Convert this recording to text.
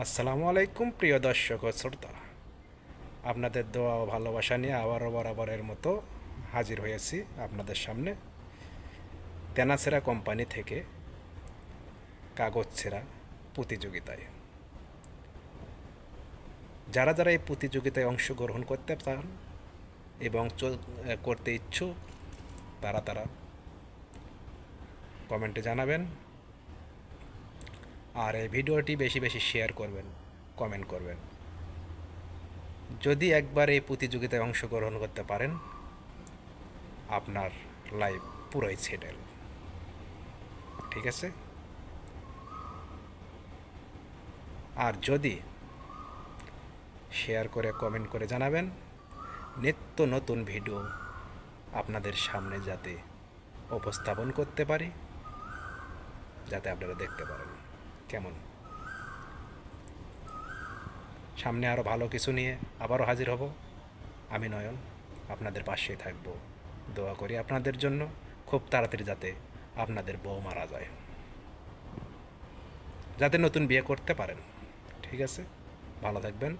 আসসালামু আলাইকুম, প্রিয় দর্শক ও শ্রোতা। আপনাদের দোয়া ও ভালোবাসা নিয়ে আবারও বরাবরের মতো হাজির হয়েছি আপনাদের সামনে। তেনাছেরা কোম্পানি থেকে কাগজ ছেঁড়া প্রতিযোগিতায়। যারা যারা এই প্রতিযোগিতায় অংশগ্রহণ করতে চান এবং করতে ইচ্ছুক, তারা তারা কমেন্টে জানাবেন। আর এই ভিডিওটি বেশি বেশি শেয়ার করবেন কমেন্ট করবেন। যদি একবার এই প্রতিযোগিতায় অংশগ্রহণ করতে পারেন, আপনার লাইফ পুরোই সেটেল ঠিক আছে? আর যদি শেয়ার করে কমেন্ট করে জানাবেন, নিত্য নতুন ভিডিও আপনাদের সামনে যাতে উপস্থাপন করতে পারি, যাতে আপনারা দেখতে পারেন। কেমন? সামনে আরও ভালো কিছু নিয়ে আবারও হাজির হব। আমি নয়ন, আপনাদের পাশেই থাকব। দোয়া করি আপনাদের জন্য। খুব তাড়াতাড়ি যাতে আপনাদের বউ মারা যায়। যাতে নতুন বিয়ে করতে পারেন। ঠিক আছে? ভালো থাকবেন।